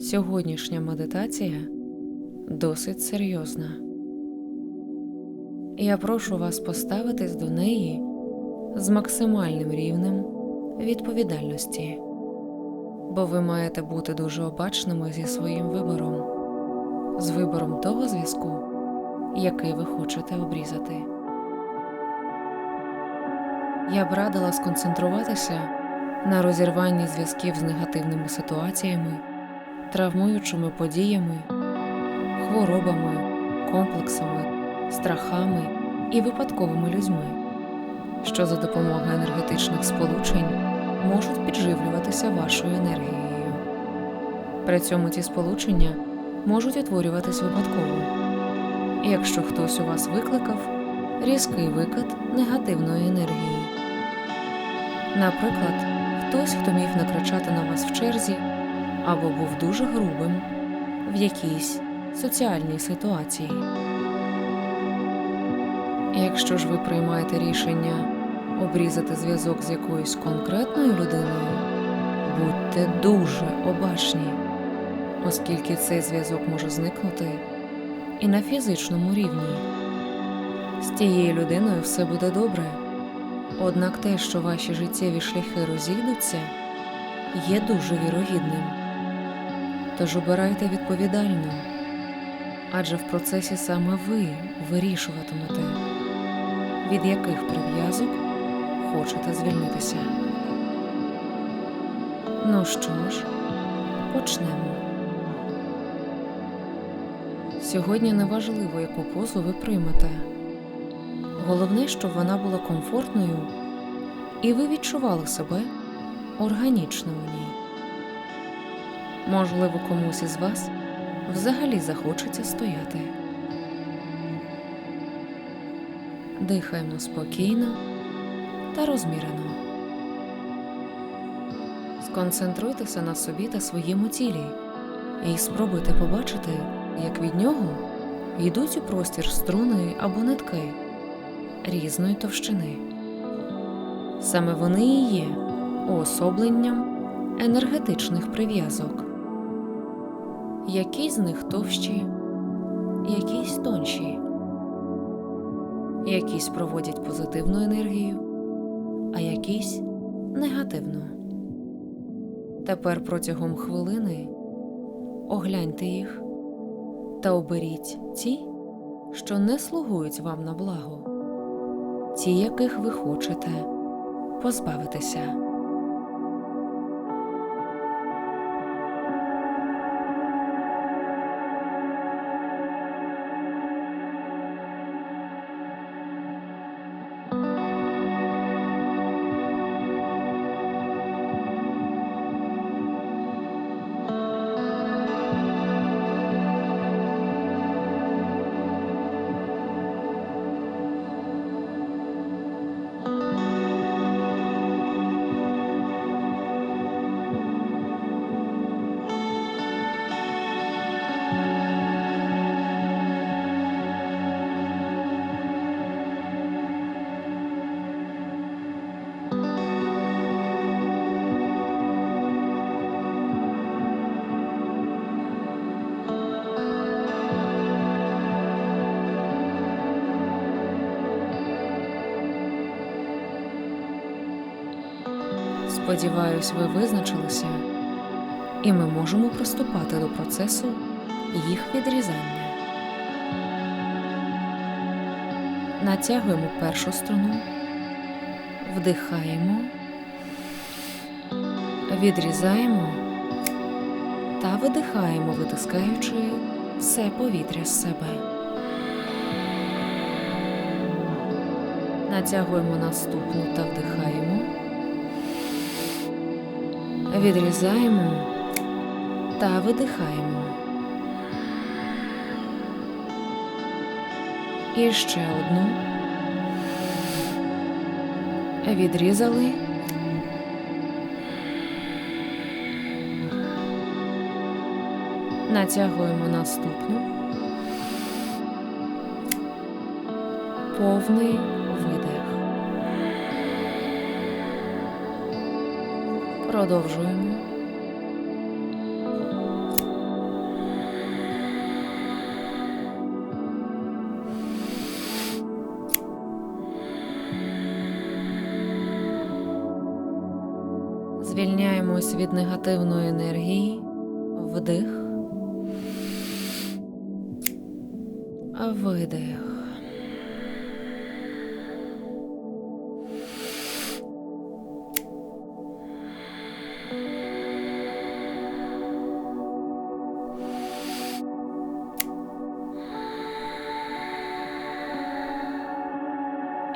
Сьогоднішня медитація досить серйозна. Я прошу вас поставитись до неї з максимальним рівнем відповідальності, бо ви маєте бути дуже обачними зі своїм вибором, з вибором того зв'язку, який ви хочете обрізати. Я б радила сконцентруватися на розірванні зв'язків з негативними ситуаціями, травмуючими подіями, хворобами, комплексами, страхами і випадковими людьми, що за допомогою енергетичних сполучень можуть підживлюватися вашою енергією. При цьому ці сполучення можуть утворюватись випадково. Якщо хтось у вас викликав різкий викид негативної енергії. Наприклад, хтось, хто міг накричати на вас в черзі, або був дуже грубим в якійсь соціальній ситуації. Якщо ж ви приймаєте рішення обрізати зв'язок з якоюсь конкретною людиною, будьте дуже обачні, оскільки цей зв'язок може зникнути і на фізичному рівні. З тією людиною все буде добре. Однак те, що ваші життєві шляхи розійдуться, є дуже вірогідним. Тож обирайте відповідально, адже в процесі саме ви вирішуватимете, від яких прив'язок хочете звільнитися. Ну що ж, почнемо. Сьогодні неважливо, яку позу ви приймете. Головне, щоб вона була комфортною і ви відчували себе органічно у ній. Можливо, комусь із вас взагалі захочеться стояти. Дихаємо спокійно та розмірено. Сконцентруйтеся на собі та своєму тілі і спробуйте побачити, як від нього йдуть у простір струни або нитки різної товщини. Саме вони і є уособленням енергетичних прив'язок. Якісь з них товщі, якісь тонші, якісь проводять позитивну енергію, а якісь негативну. Тепер протягом хвилини огляньте їх та оберіть ті, що не слугують вам на благо ті, яких ви хочете позбавитися. Сподіваюсь, ви визначилися, і ми можемо приступати до процесу їх відрізання. Натягуємо першу струну, вдихаємо, відрізаємо та видихаємо, витискаючи все повітря з себе. Натягуємо наступну та вдихаємо. Відрізаємо та видихаємо. І ще одну. Відрізали. Натягуємо наступну. Повний Продовжуємо. Звільняємось від негативної енергії, вдих, видих.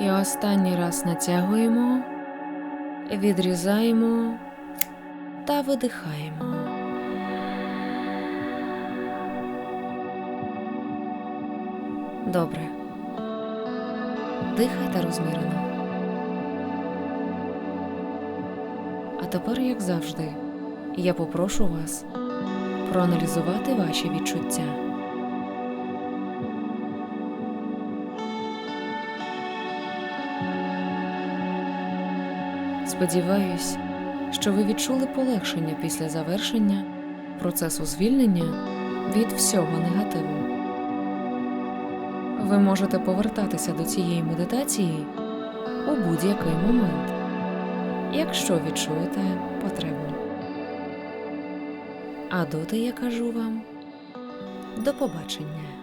І останній раз натягуємо, відрізаємо та видихаємо. Добре. Дихайте розмірено. А тепер, як завжди, я попрошу вас проаналізувати ваші відчуття. Сподіваюсь, що ви відчули полегшення після завершення процесу звільнення від всього негативу. Ви можете повертатися до цієї медитації у будь-який момент, якщо відчуєте потребу. А доти я кажу вам до побачення.